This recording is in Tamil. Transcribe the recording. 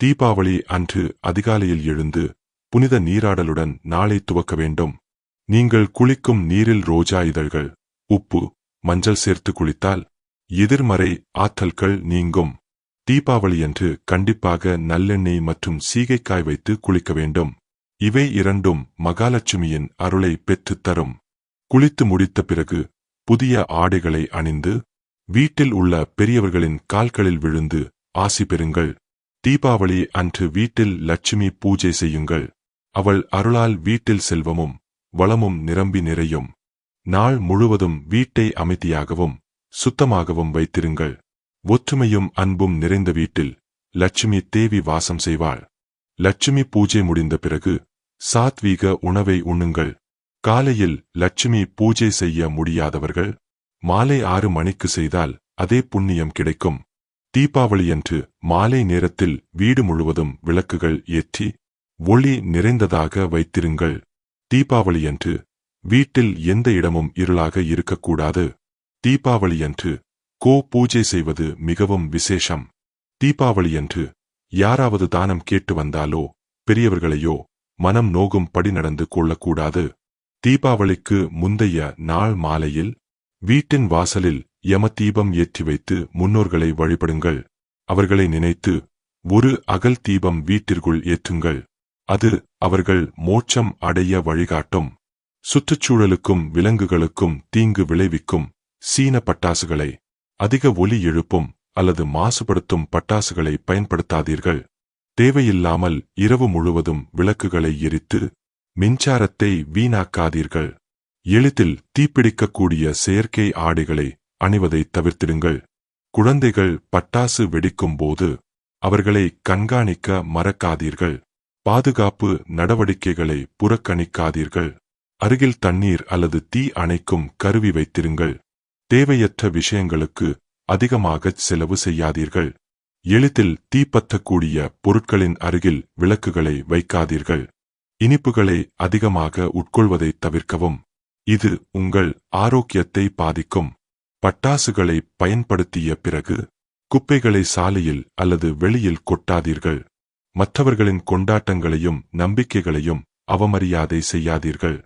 தீபாவளி அன்று அதிகாலையில் எழுந்து புனித நீராடலுடன் நாளை துவக்க வேண்டும். நீங்கள் குளிக்கும் நீரில் ரோஜா இதழ்கள் உப்பு மஞ்சள் சேர்த்து குளித்தால் எதிர்மறை ஆற்றல்கள் நீங்கும். தீபாவளியன்று கண்டிப்பாக நல்லெண்ணெய் மற்றும் சீகைக்காய் வைத்து குளிக்க வேண்டும். இவை இரண்டும் மகாலட்சுமியின் அருளை பெற்றுத் தரும். குளித்து முடித்த பிறகு புதிய ஆடைகளை அணிந்து வீட்டில் உள்ள பெரியவர்களின் கால்களில் விழுந்து ஆசி பெறுங்கள். தீபாவளி அன்று வீட்டில் லட்சுமி பூஜை செய்யுங்கள். அவள் அருளால் வீட்டில் செல்வமும் வளமும் நிரம்பி நிறையும். நாள் முழுவதும் வீட்டை அமைதியாகவும் சுத்தமாகவும் வைத்திருங்கள். ஒற்றுமையும் அன்பும் நிறைந்த வீட்டில் லட்சுமி தேவி வாசம் செய்வாள். லட்சுமி பூஜை முடிந்த பிறகு சாத்வீக உணவை உண்ணுங்கள். காலையில் லட்சுமி பூஜை செய்ய முடியாதவர்கள் மாலை ஆறு மணிக்கு செய்தால் அதே புண்ணியம் கிடைக்கும். தீபாவளியன்று மாலை நேரத்தில் வீடு முழுவதும் விளக்குகள் ஏற்றி ஒளி நிறைந்ததாக வைத்திருங்கள். தீபாவளியன்று வீட்டில் எந்த இடமும் இருளாக இருக்கக்கூடாது. தீபாவளியன்று கோ பூஜை செய்வது மிகவும் விசேஷம். தீபாவளியன்று யாராவது தானம் கேட்டு வந்தாலோ பெரியவர்களையோ மனம் நோகும் படி நடந்து கொள்ளக்கூடாது. தீபாவளிக்கு முந்தைய நாள் மாலையில் வீட்டின் வாசலில் யம தீபம் ஏற்றி வைத்து முன்னோர்களை வழிபடுங்கள். அவர்களை நினைத்து ஒரு அகல் தீபம் வீட்டிற்குள் ஏற்றுங்கள். அது அவர்கள் மோட்சம் அடைய வழிகாட்டும். சுற்றுச்சூழலுக்கும் விலங்குகளுக்கும் தீங்கு விளைவிக்கும் சீன பட்டாசுகளை அதிக ஒலி எழுப்பும் அல்லது மாசுபடுத்தும் பட்டாசுகளை பயன்படுத்தாதீர்கள். தேவையில்லாமல் இரவு முழுவதும் விளக்குகளை எரித்து மின்சாரத்தை வீணாக்காதீர்கள். எளிதில் தீப்பிடிக்கக்கூடிய செயற்கை ஆடைகளை அணிவதை தவிர்த்திடுங்கள். குழந்தைகள் பட்டாசு வெடிக்கும் போது அவர்களை கண்காணிக்க மறக்காதீர்கள். பாதுகாப்பு நடவடிக்கைகளை புறக்கணிக்காதீர்கள். அருகில் தண்ணீர் அல்லது தீ அணைக்கும் கருவி வைத்திருங்கள். தேவையற்ற விஷயங்களுக்கு அதிகமாக செலவு செய்யாதீர்கள். எளிதில் தீப்பற்றக்கூடிய பொருட்களின் அருகில் விளக்குகளை வைக்காதீர்கள். இனிப்புகளை அதிகமாக உட்கொள்வதை தவிர்க்கவும். இது உங்கள் ஆரோக்கியத்தை பாதிக்கும். பட்டாசுகளை பயன்படுத்திய பிறகு குப்பைகளை சாலையில் அல்லது வெளியில் கொட்டாதீர்கள். மற்றவர்களின் கொண்டாட்டங்களையும் நம்பிக்கைகளையும் அவமரியாதை செய்யாதீர்கள்.